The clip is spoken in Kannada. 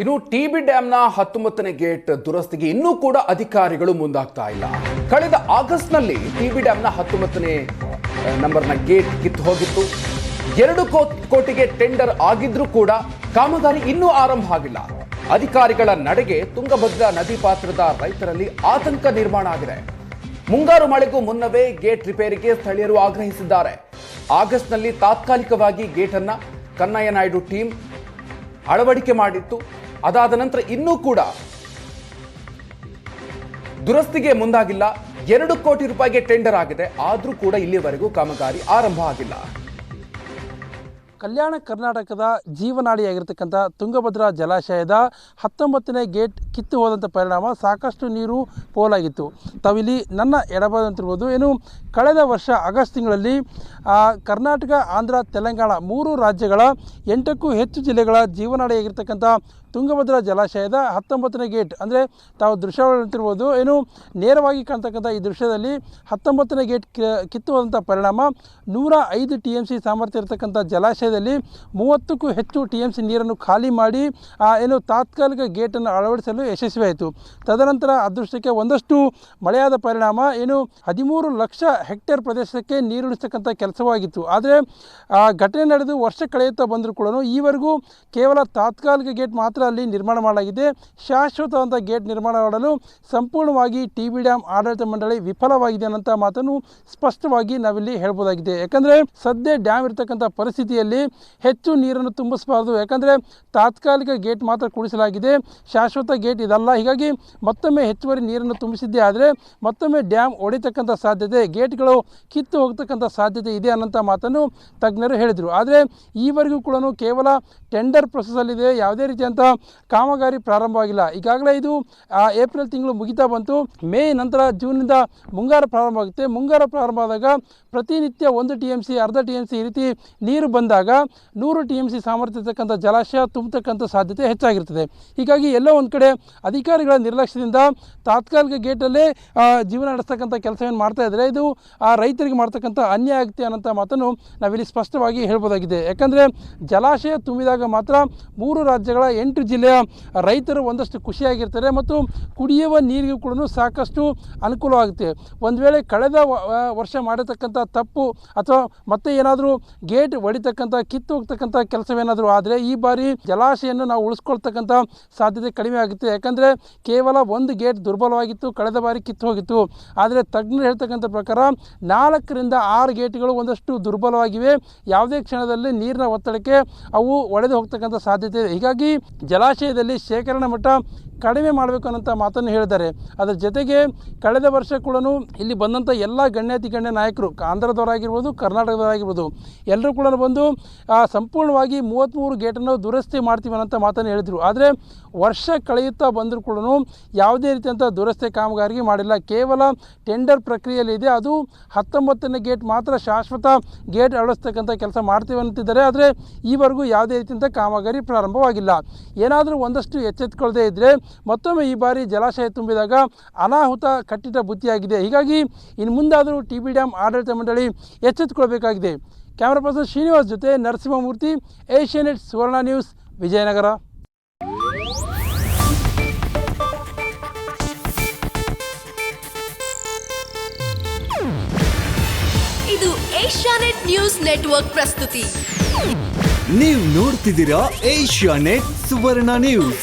ಇನ್ನು ಟಿ ಬಿ ಡ್ಯಾಂನ ಹತ್ತೊಂಬತ್ತನೇ ಗೇಟ್ ದುರಸ್ತಿಗೆ ಇನ್ನೂ ಕೂಡ ಅಧಿಕಾರಿಗಳು ಮುಂದಾಗ್ತಾ ಇಲ್ಲ. ಕಳೆದ ಆಗಸ್ಟ್ನಲ್ಲಿ ಟಿಬಿ ಡ್ಯಾಂನ ಹತ್ತೊಂಬತ್ತನೇ ನಂಬರ್ನ ಗೇಟ್ ಕಿತ್ತು ಹೋಗಿತ್ತು. ಎರಡು ಕೋಟಿಗೆ ಟೆಂಡರ್ ಆಗಿದ್ರೂ ಕೂಡ ಕಾಮಗಾರಿ ಇನ್ನೂ ಆರಂಭ ಆಗಿಲ್ಲ. ಅಧಿಕಾರಿಗಳ ನಡೆಗೆ ತುಂಗಭದ್ರಾ ನದಿ ಪಾತ್ರದ ರೈತರಲ್ಲಿ ಆತಂಕ ನಿರ್ಮಾಣ ಆಗಿದೆ. ಮುಂಗಾರು ಮಳೆಗೂ ಮುನ್ನವೇ ಗೇಟ್ ರಿಪೇರಿಗೆ ಸ್ಥಳೀಯರು ಆಗ್ರಹಿಸಿದ್ದಾರೆ. ಆಗಸ್ಟ್ನಲ್ಲಿ ತಾತ್ಕಾಲಿಕವಾಗಿ ಗೇಟನ್ನು ಕನ್ನಯ್ಯ ನಾಯ್ಡು ಟೀಮ್ ಅಳವಡಿಕೆ ಮಾಡಿತ್ತು. ಅದಾದ ನಂತರ ಇನ್ನೂ ಕೂಡ ದುರಸ್ತಿಗೆ ಮುಂದಾಗಿಲ್ಲ. ಎರಡು ಕೋಟಿ ರೂಪಾಯಿಗೆ ಟೆಂಡರ್ ಆಗಿದೆ. ಆದರೂ ಕೂಡ ಇಲ್ಲಿವರೆಗೂ ಕಾಮಗಾರಿ ಆರಂಭ ಆಗಿಲ್ಲ. ಕಲ್ಯಾಣ ಕರ್ನಾಟಕದ ಜೀವನಾಡಿಯಾಗಿರ್ತಕ್ಕಂಥ ತುಂಗಭದ್ರಾ ಜಲಾಶಯದ ಹತ್ತೊಂಬತ್ತನೇ ಗೇಟ್ ಕಿತ್ತು ಹೋದಂಥ ಪರಿಣಾಮ ಸಾಕಷ್ಟು ನೀರು ಪೋಲಾಗಿತ್ತು. ತಾವಿಲ್ಲಿ ನನ್ನ ಎಡಬಾದಂತಿರ್ಬೋದು. ಏನು ಕಳೆದ ವರ್ಷ ಆಗಸ್ಟ್ ತಿಂಗಳಲ್ಲಿ ಕರ್ನಾಟಕ, ಆಂಧ್ರ, ತೆಲಂಗಾಣ ಮೂರು ರಾಜ್ಯಗಳ ಎಂಟಕ್ಕೂ ಹೆಚ್ಚು ಜಿಲ್ಲೆಗಳ ಜೀವನಾಡಿಯಾಗಿರ್ತಕ್ಕಂಥ ತುಂಗಭದ್ರಾ ಜಲಾಶಯದ ಹತ್ತೊಂಬತ್ತನೇ ಗೇಟ್, ಅಂದರೆ ತಾವು ದೃಶ್ಯವಾಗಿರ್ಬೋದು ಏನು, ನೇರವಾಗಿ ಕಾಣ್ತಕ್ಕಂಥ ಈ ದೃಶ್ಯದಲ್ಲಿ ಹತ್ತೊಂಬತ್ತನೇ ಗೇಟ್ ಕಿತ್ತುವಂಥ ಕಿತ್ತು ಪರಿಣಾಮ ನೂರ ಐದು ಟಿ ಎಂ ಸಿ ಸಾಮರ್ಥ್ಯ ಇರತಕ್ಕಂಥ ಜಲಾಶಯದಲ್ಲಿ ಮೂವತ್ತಕ್ಕೂ ಹೆಚ್ಚು ಟಿ ಎಂ ಸಿ ನೀರನ್ನು ಖಾಲಿ ಮಾಡಿ ಏನು ತಾತ್ಕಾಲಿಕ ಗೇಟನ್ನು ಅಳವಡಿಸಲು ಯಶಸ್ವಿಯಾಯಿತು. ತದನಂತರ ಅದೃಷ್ಟಕ್ಕೆ ಒಂದಷ್ಟು ಮಳೆಯಾದ ಪರಿಣಾಮ, ಏನು ಹದಿಮೂರು ಲಕ್ಷ ಹೆಕ್ಟೇರ್ ಪ್ರದೇಶಕ್ಕೆ ನೀರುಣಿಸ್ತಕ್ಕಂಥ ಕೆಲಸವಾಗಿತ್ತು. ಆದರೆ, ಆ, ಘಟನೆ ನಡೆದು ವರ್ಷ ಕಳೆಯುತ್ತಾ ಬಂದರೂ ಕೂಡ ಈವರೆಗೂ ಕೇವಲ ತಾತ್ಕಾಲಿಕ ಗೇಟ್ ಮಾತ್ರ ಅಲ್ಲಿ ನಿರ್ಮಾಣ ಮಾಡಲಾಗಿದೆ. ಶಾಶ್ವತವಾದ ಗೇಟ್ ನಿರ್ಮಾಣ ಮಾಡಲು ಸಂಪೂರ್ಣವಾಗಿ ಟಿ ಬಿ ಡ್ಯಾಮ್ ಆಡಳಿತ ಮಂಡಳಿ ವಿಫಲವಾಗಿದೆ ಅನ್ನೋಂಥ ಮಾತನ್ನು ಸ್ಪಷ್ಟವಾಗಿ ನಾವಿಲ್ಲಿ ಹೇಳ್ಬೋದಾಗಿದೆ. ಯಾಕಂದರೆ ಸದ್ಯ ಡ್ಯಾಮ್ ಇರತಕ್ಕಂಥ ಪರಿಸ್ಥಿತಿಯಲ್ಲಿ ಹೆಚ್ಚು ನೀರನ್ನು ತುಂಬಿಸಬಾರದು. ಯಾಕಂದರೆ ತಾತ್ಕಾಲಿಕ ಗೇಟ್ ಮಾತ್ರ ಕೂಡಿಸಲಾಗಿದೆ. ಶಾಶ್ವತ ಗೇಟ್ ಇದಲ್ಲ. ಹೀಗಾಗಿ ಮತ್ತೊಮ್ಮೆ ಹೆಚ್ಚುವರಿ ನೀರನ್ನು ತುಂಬಿಸಿದ್ದೇ ಆದರೆ ಮತ್ತೊಮ್ಮೆ ಡ್ಯಾಮ್ ಒಡಿತಕ್ಕಂಥ ಸಾಧ್ಯತೆ, ಗೇಟ್ಗಳು ಕಿತ್ತು ಹೋಗ್ತಕ್ಕಂಥ ಸಾಧ್ಯತೆ ಇದೆ ಅನ್ನೋಂಥ ಮಾತನ್ನು ತಜ್ಞರು ಹೇಳಿದರು. ಆದರೆ ಈವರೆಗೂ ಕೂಡ ಕೇವಲ ಟೆಂಡರ್ ಪ್ರೊಸೆಸಲ್ಲಿದೆ ಯಾವುದೇ ರೀತಿಯಂಥ ಕಾಮಗಾರಿ ಪ್ರಾರಂಭವಾಗಿಲ್ಲ ಈಗಾಗಲೇ ಇದು ಏಪ್ರಿಲ್ ತಿಂಗಳು ಮುಗಿತಾ ಬಂತು. ಮೇ ನಂತರ ಜೂನ್ನಿಂದ ಮುಂಗಾರು ಪ್ರಾರಂಭ ಆಗುತ್ತೆ. ಮುಂಗಾರು ಪ್ರಾರಂಭ ಆದಾಗ ಪ್ರತಿನಿತ್ಯ ಒಂದು ಟಿ ಎಂ ಸಿ, ಅರ್ಧ ಟಿ ಎಂ ಸಿ ಈ ರೀತಿ ನೀರು ಬಂದಾಗ ನೂರು ಟಿ ಎಂ ಸಿ ಸಾಮರ್ಥ್ಯ ಇರ್ತಕ್ಕಂಥ ಜಲಾಶಯ ತುಂಬತಕ್ಕಂಥ ಸಾಧ್ಯತೆ ಹೆಚ್ಚಾಗಿರ್ತದೆ. ಹೀಗಾಗಿ ಎಲ್ಲೋ ಒಂದು ಕಡೆ ಅಧಿಕಾರಿಗಳ ನಿರ್ಲಕ್ಷ್ಯದಿಂದ ತಾತ್ಕಾಲಿಕ ಗೇಟಲ್ಲೇ ಜೀವನ ನಡೆಸ್ತಕ್ಕಂಥ ಕೆಲಸವನ್ನು ಮಾಡ್ತಾ ಇದ್ದರೆ ಇದು, ಆ, ರೈತರಿಗೆ ಮಾಡ್ತಕ್ಕಂಥ ಅನ್ಯಾಯ ಆಗುತ್ತೆ ಅನ್ನೋಂಥ ಮಾತನ್ನು ನಾವಿಲ್ಲಿ ಸ್ಪಷ್ಟವಾಗಿ ಹೇಳ್ಬೋದಾಗಿದೆ. ಯಾಕಂದರೆ ಜಲಾಶಯ ತುಂಬಿದಾಗ ಮಾತ್ರ ಮೂರು ರಾಜ್ಯಗಳ ಎಂಟು ಜಿಲ್ಲೆಯ ರೈತರು ಒಂದಷ್ಟು ಖುಷಿಯಾಗಿರ್ತಾರೆ ಮತ್ತು ಕುಡಿಯುವ ನೀರಿಗೂ ಕೂಡ ಸಾಕಷ್ಟು ಅನುಕೂಲವಾಗುತ್ತೆ. ಒಂದು ವೇಳೆ ಕಳೆದ ವರ್ಷ ಮಾಡಿರ್ತಕ್ಕಂಥ ತಪ್ಪು ಅಥವಾ ಮತ್ತೆ ಏನಾದರೂ ಗೇಟ್ ಹೊಡಿತಕ್ಕಂಥ ಕಿತ್ತು ಹೋಗ್ತಕ್ಕಂಥ ಕೆಲಸವೇನಾದರೂ ಆದರೆ ಈ ಬಾರಿ ಜಲಾಶಯನ್ನು ನಾವು ಉಳಿಸ್ಕೊಳ್ತಕ್ಕಂಥ ಸಾಧ್ಯತೆ ಕಡಿಮೆ ಆಗುತ್ತೆ. ಯಾಕಂದರೆ ಕೇವಲ ಒಂದು ಗೇಟ್ ದುರ್ಬಲವಾಗಿತ್ತು, ಕಳೆದ ಬಾರಿ ಕಿತ್ತು ಹೋಗಿತ್ತು. ಆದರೆ ತಜ್ಞರು ಹೇಳ್ತಕ್ಕಂಥ ಪ್ರಕಾರ ನಾಲ್ಕರಿಂದ ಆರು ಗೇಟ್ಗಳು ಒಂದಷ್ಟು ದುರ್ಬಲವಾಗಿವೆ. ಯಾವುದೇ ಕ್ಷಣದಲ್ಲಿ ನೀರಿನ ಒತ್ತಡಕ್ಕೆ ಅವು ಒಡೆದು ಹೋಗ್ತಕ್ಕಂಥ ಸಾಧ್ಯತೆ ಇದೆ. ಹೀಗಾಗಿ ಜಲಾಶಯದಲ್ಲಿ ಶೇಖರಣೆ ಮಟ್ಟ ಕಡಿಮೆ ಮಾಡಬೇಕು ಅನ್ನೋಂಥ ಮಾತನ್ನು ಹೇಳಿದ್ದಾರೆ. ಅದರ ಜೊತೆಗೆ ಕಳೆದ ವರ್ಷ ಕೂಡ ಇಲ್ಲಿ ಬಂದಂಥ ಎಲ್ಲ ಗಣ್ಯಾತಿ ಗಣ್ಯ ನಾಯಕರು, ಆಂಧ್ರದವರಾಗಿರ್ಬೋದು, ಕರ್ನಾಟಕದವರಾಗಿರ್ಬೋದು, ಎಲ್ಲರೂ ಕೂಡ ಬಂದು ಸಂಪೂರ್ಣವಾಗಿ ಮೂವತ್ತ್ಮೂರು ಗೇಟನ್ನು ದುರಸ್ತಿ ಮಾಡ್ತೀವಿ ಅನ್ನೋಂಥ ಮಾತನ್ನು ಹೇಳಿದರು. ಆದರೆ ವರ್ಷ ಕಳೆಯುತ್ತಾ ಬಂದರೂ ಕೂಡ ಯಾವುದೇ ರೀತಿಯಂಥ ದುರಸ್ತಿ ಕಾಮಗಾರಿಗೆ ಮಾಡಿಲ್ಲ. ಕೇವಲ ಟೆಂಡರ್ ಪ್ರಕ್ರಿಯೆಯಲ್ಲಿದೆ ಅದು ಹತ್ತೊಂಬತ್ತನೇ ಗೇಟ್ ಮಾತ್ರ ಶಾಶ್ವತ ಗೇಟ್ ಅಳವಡಿಸ್ತಕ್ಕಂಥ ಕೆಲಸ ಮಾಡ್ತೀವಿ ಅಂತಿದ್ದಾರೆ. ಆದರೆ ಈವರೆಗೂ ಯಾವುದೇ ರೀತಿಯಂಥ ಕಾಮಗಾರಿ ಪ್ರಾರಂಭವಾಗಿಲ್ಲ. ಏನಾದರೂ ಒಂದಷ್ಟು ಎಚ್ಚೆತ್ತುಕೊಳ್ಳದೆ ಇದ್ದರೆ ಮತ್ತೊಮ್ಮೆ ಈ ಬಾರಿ ಜಲಾಶಯ ತುಂಬಿದಾಗ ಅನಾಹುತ ಕಟ್ಟಿಟ ಬುತ್ತಿಯಾಗಿದೆ. ಹೀಗಾಗಿ ಇನ್ನು ಮುಂದಾದರೂ ಟಿ ಬಿ ಡ್ಯಾಮ್ ಆಡಳಿತ ಮಂಡಳಿ ಎಚ್ಚೆತ್ತುಕೊಳ್ಬೇಕಾಗಿದೆ. ಕ್ಯಾಮ್ರಾ ಪರ್ಸನ್ ಶ್ರೀನಿವಾಸ್ ಜೊತೆ ನರಸಿಂಹಮೂರ್ತಿ ಏಷ್ಯಾನೆಟ್ ಸುವರ್ಣ ನ್ಯೂಸ್ ವಿಜಯನಗರ. ಇದು ಏಷ್ಯಾನೆಟ್ ನ್ಯೂಸ್ ನೆಟ್ವರ್ಕ್ ಪ್ರಸ್ತುತಿ. ನೀವು ನೋಡ್ತಿದ್ದೀರಾ ಏಷ್ಯಾ ನೆಟ್ ಸುವರ್ಣ ನ್ಯೂಸ್.